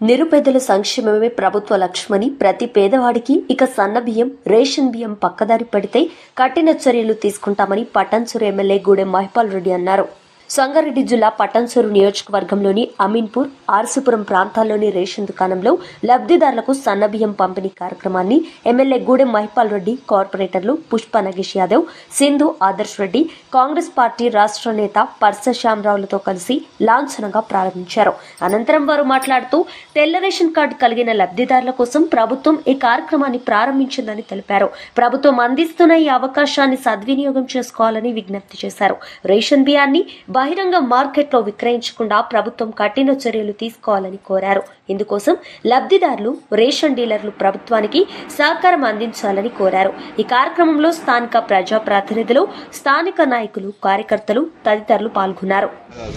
నిరుపేదల సంక్షేమమే ప్రభుత్వ లక్ష్యమని ప్రతి పేదవాడికి ఇక సన్న బియ్యం రేషన్ బియ్యం పక్కదారి పడితే కఠిన చర్యలు తీసుకుంటామని పట్టంచూరు ఎమ్మెల్యే గూడెం మహిపాల్ రెడ్డి అన్నారు. సంగారెడ్డి జిల్లా పటన్సూరు నియోజకవర్గంలోని అమీన్పూర్ ఆర్సిపురం ప్రాంతాల్లోని రేషన్ దుకాణంలో లబ్ధిదారులకు సన్నబియ్యం పంపిణీ కార్యక్రమాన్ని ఎమ్మెల్యే గూడెం మహిపాల్ రెడ్డి కార్పొరేటర్లు పుష్ప నగేష్ యాదవ్ సింధు ఆదర్శ్ రెడ్డి కాంగ్రెస్ పార్టీ రాష్ట్ర నేత పర్స శ్యామరావులతో కలిసి లాంఛనంగా ప్రారంభించారు. అనంతరం వారు మాట్లాడుతూ తెల్ల రేషన్ కార్డు కలిగిన లబ్ధిదారుల కోసం ప్రభుత్వం ఈ కార్యక్రమాన్ని ప్రారంభించిందని తెలిపారు. ప్రభుత్వం అందిస్తున్న ఈ అవకాశాన్ని సద్వినియోగం చేసుకోవాలని విజ్ఞప్తి చేశారు. రేషన్ బియ్యాన్ని బహిరంగ మార్కెట్లో విక్రయించకుండా ప్రభుత్వం కఠిన చర్యలు తీసుకోవాలని కోరారు. ఇందుకోసం లబ్ధిదారులు రేషన్ డీలర్లు ప్రభుత్వానికి సహకారం అందించాలని కోరారు. ఈ కార్యక్రమంలో స్థానిక ప్రజాప్రతినిధులు స్థానిక నాయకులు కార్యకర్తలు తదితరులు పాల్గొన్నారు.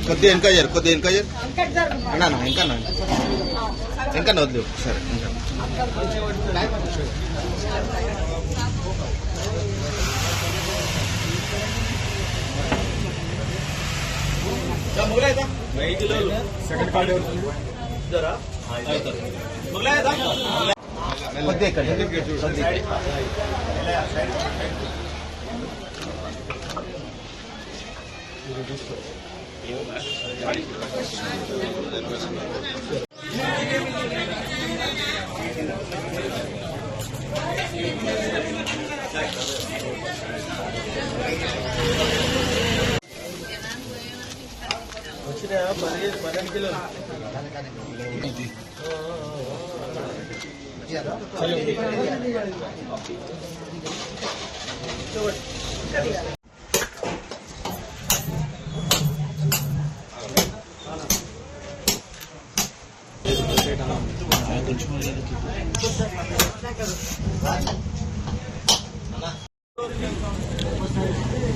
కొద్దిగా ಮುಗಿಲಾಯ್ತಾ ಸೆಕೆಂಡ್ ಪಾರ್ಟಿ ಇದ್ದಾರಾ ಆಯ್ತು ಮುಗಿಲಾಯ್ತಾ ಮಧ್ಯೆ ಕಡೆ ಸೈಡ್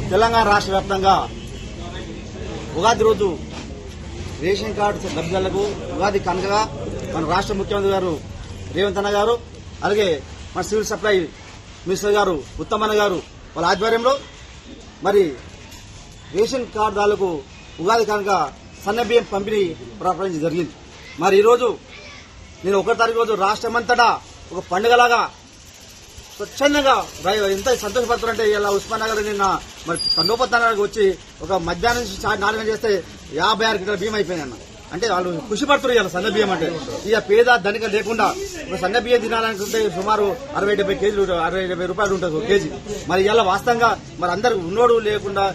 తెలంగాణ రాష్ట్ర వ్యాప్తంగా ఉగాది రోజు రేషన్ కార్డు లబ్ధిదారులకు ఉగాది కనుకగా మన రాష్ట్ర ముఖ్యమంత్రి గారు రేవంత్ అన్న గారు అలాగే మన సివిల్ సప్లై మినిస్టర్ గారు ఉత్తమన్న గారు వాళ్ళ ఆధ్వర్యంలో మరి రేషన్ కార్డుదారులకు ఉగాది కనుక సన్న బియ్యం పంపిణీ ప్రారంభించడం జరిగింది. మరి ఈరోజు నేను ఒకటి తారీఖు రోజు రాష్ట్రమంతటా ఒక పండుగలాగా స్వచ్ఛందంగా ఎంత సంతోషపడుతున్నారంటే ఇలా ఉస్మానగర్ నిన్న మరి తండోపత్నానికి వచ్చి ఒక మధ్యాహ్నం నుంచి చా- నాలుగు చేస్తే యాభై ఆరు కిలోల బియ్యం అయిపోయింది అన్న అంటే వాళ్ళు ఖుషి పడుతున్నారు ఇలా సన్న బియ్యం అంటే. ఇక పేద ధనిక లేకుండా ఒక సన్న బియ్యం తినాలనుకుంటే సుమారు అరవై డెబ్బై కేజీలు అరవై డెబ్బై రూపాయలు ఉంటుంది ఒక కేజీ. మరి ఇలా వాస్తవంగా మరి అందరు ఉన్నోడు లేకుండా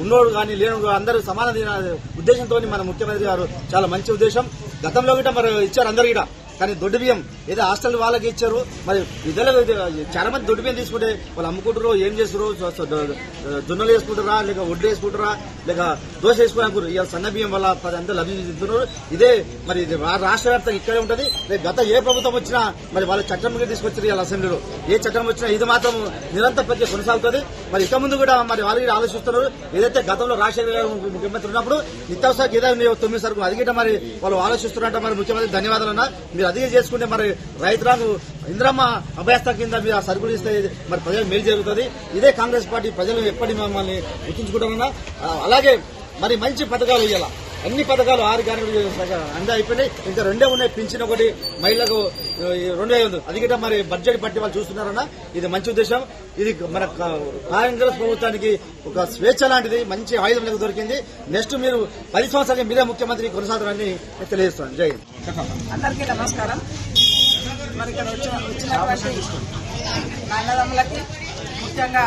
ఉన్నోడు కానీ లేను అందరూ సమాన తిన ఉద్దేశంతో మన ముఖ్యమంత్రి గారు చాలా మంచి ఉద్దేశం. గతంలో గిట్ట మరి ఇచ్చారు అందరు గిట్ట. కానీ దొడ్డు బియ్యం ఏదో హాస్టల్ వాళ్ళకి ఇచ్చారు. మరి విద్యలో చాలా మంది దొడ్డు బియ్యం తీసుకుంటే వాళ్ళు అమ్ముకుంటారు ఏం చేస్తారు సో- జొన్నలు వేసుకుంటారా లేక వడ్లు వేసుకుంటారా లేక దోశ వేసుకుని ఇవాళ సన్న బియ్యం వల్ల పది అందరూ లబ్ధి చెందుతున్నారు. ఇదే మరి ఇది రాష్ట్ర వ్యాప్తంగా ఇక్కడే ఉంటది. గత ఏ ప్రభుత్వం వచ్చినా మరి వాళ్ళ చట్టం మీద తీసుకొచ్చారు ఇవాళ అసెంబ్లీలో. ఏ చట్టం వచ్చినా ఇది మాత్రం నిరంతర ప్రక్రియ కొనసాగుతుంది. మరి ఇక ముందు కూడా మరి వాళ్ళు కూడా ఆలోచిస్తున్నారు. ఏదైతే గతంలో రాజశేఖర గారు ముఖ్యమంత్రి ఉన్నప్పుడు నిత్యావసర ఏదైనా తొమ్మిది సరుకు అది మరి వాళ్ళు ఆలోచిస్తున్నారంట. మరి ముఖ్యమంత్రి ధన్యవాదాలన్నా మీరు అదే చేసుకుంటే మరి రైతులకు ఇంద్రమ్మ అభ్యస్త కింద మీరు ఆ సరుకులు ఇస్తే మరి ప్రజలకు మేలు జరుగుతుంది. ఇదే కాంగ్రెస్ పార్టీ ప్రజలు ఎప్పటి మమ్మల్ని గుర్తుంచుకుంటారన్నా అలాగే మరి మంచి పథకాలు ఇవ్వాలి అన్ని పథకాలు ఆరు గ్యారెంటీ అందా అయిపోయినాయి. ఇంకా రెండే ఉన్నాయి. పింఛన్ ఒకటి మహిళలకు ఆ, రెండు వేలు. ఉంది అది గిట్ట మరి బడ్జెట్ పట్టి వాళ్ళు చూస్తున్నారన్న ఇది మంచి ఉద్దేశం. ఇది మన కాంగ్రెస్ ప్రభుత్వానికి ఒక స్వేచ్ఛ లాంటిది. మంచి ఆయుధం నాకు దొరికింది. నెక్స్ట్ మీరు పది సంవత్సరాలు మీరే ముఖ్యమంత్రి కొనసాగుతారని నేను తెలియజేస్తాను జై అందరికీ నమస్కారం. మరి ఇక్కడ వచ్చిన వచ్చినటువంటి అన్నదమ్ములకి ముఖ్యంగా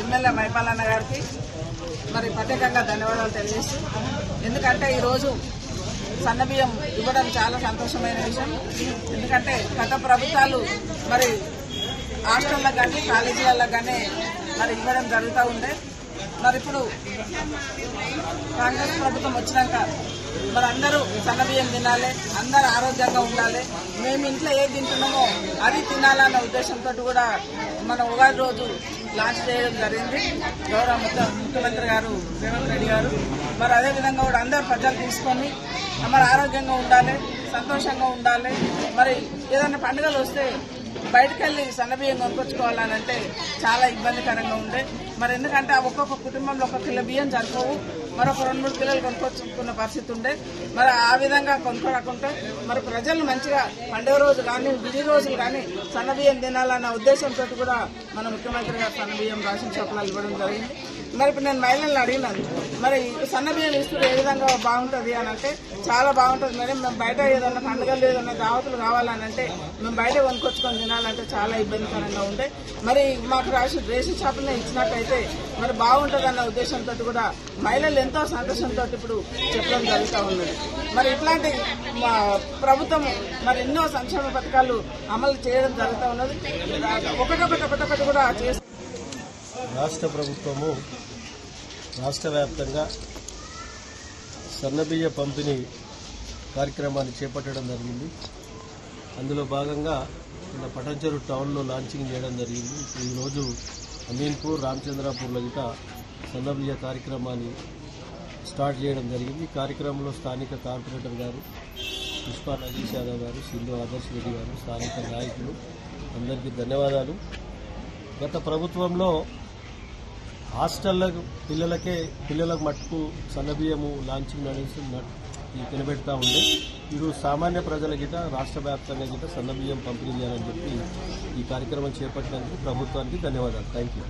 ఎమ్మెల్యే మైపాలన్న గారికి మరి ప్రత్యేకంగా ధన్యవాదాలు తెలియజేస్తూ ఎందుకంటే ఈరోజు సన్నబియ్యం ఇవ్వడం చాలా సంతోషమైన విషయం. ఎందుకంటే గత ప్రభుత్వాలు మరి హాస్టళ్ళకు కానీ కాలేజీలకు కానీ మరి ఇవ్వడం జరుగుతూ ఉండే. మరి ఇప్పుడు కాంగ్రెస్ ప్రభుత్వం వచ్చినాక మరి అందరూ సన్నబియ్యం తినాలి అందరూ ఆరోగ్యంగా ఉండాలి. మేము ఇంట్లో ఏది తింటున్నామో అది తినాలన్న ఉద్దేశంతో కూడా మన ఉగాది రోజు లాంచ్ చేయడం జరిగింది. గౌరవ ముఖ్యమంత్రి గారు రేవంత్ రెడ్డి గారు. మరి అదేవిధంగా కూడా అందరు ప్రజలు తీసుకొని మరి ఆరోగ్యంగా ఉండాలి సంతోషంగా ఉండాలి. మరి ఏదైనా పండుగలు వస్తే బయటకెళ్ళి సన్నబియ్యం కొనుక్కొచ్చుకోవాలని అంటే చాలా ఇబ్బందికరంగా ఉండే. మరి ఎందుకంటే ఆ ఒక్కొక్క కుటుంబంలో ఒక కిలో బియ్యం సరిపోవు మరొక రెండు మూడు కిలోలు కొనుక్కొచ్చుకున్న పరిస్థితి ఉండే. మరి ఆ విధంగా కొనుక్కోరాకుంటే మరి ప్రజలు మంచిగా పండుగ రోజు కానీ బిజీ రోజులు కానీ సన్నబియ్యం తినాలన్న ఉద్దేశంతో కూడా మన ముఖ్యమంత్రి గారు సన్నబియ్యం రాసిన షాపులలో ఇవ్వడం జరిగింది. మరి ఇప్పుడు నేను మహిళలను అడిగినాను మరి సన్నబియ్యం ఇస్తున్నారు ఏ విధంగా బాగుంటుంది అని అంటే చాలా బాగుంటుంది మేడం మేము బయట ఏదైనా పండుగలు ఏదైనా దావతులు కావాలని అంటే మేము బయట కొనుక్కొచ్చుకొని తినాలంటే చాలా ఇబ్బందికరంగా ఉండే. మరి మాకు రాసి రేషన్ షాపులనే ఇచ్చినట్టయితే మరి బాగుంటుంది అన్న ఉద్దేశంతో కూడా మహిళలు ఎంతో సంతోషంతో ఇప్పుడు చెప్పడం జరుగుతూ ఉన్నది. మరి ఇట్లాంటి మా ప్రభుత్వం మరి ఎన్నో సంక్షేమ పథకాలు అమలు చేయడం జరుగుతూ ఉన్నది. ఒకటొకటి ఒకటొకటి కూడా చేస్తూ రాష్ట్ర ప్రభుత్వము రాష్ట్ర వ్యాప్తంగా సన్నబియ్య పంపిణీ కార్యక్రమాన్ని చేపట్టడం జరిగింది. అందులో భాగంగా నిన్న పటంచెరు టౌన్లో లాంచింగ్ చేయడం జరిగింది. ఈరోజు అమీన్పూర్ రామచంద్రాపూర్ల గిట సందర్భీయ కార్యక్రమాన్ని స్టార్ట్ చేయడం జరిగింది. ఈ కార్యక్రమంలో స్థానిక కార్పొరేటర్ గారు పుష్పా నగీష్ యాదవ్ గారు సింధు ఆదర్శ్ రెడ్డి గారు స్థానిక నాయకులు అందరికీ ధన్యవాదాలు. గత ప్రభుత్వంలో హాస్టళ్ళకు పిల్లలకే పిల్లలకు మట్టుకు సన్నబియ్యము లాంచింగ్ నడిచి నిలబెడతా ఉండే. ఈరోజు సామాన్య ప్రజల గిట రాష్ట్ర వ్యాప్తంగా గిట సన్నబియ్యం పంపిణీ చేయాలని చెప్పి ఈ కార్యక్రమం చేపట్టినందుకు ప్రభుత్వానికి ధన్యవాదాలు. Thank you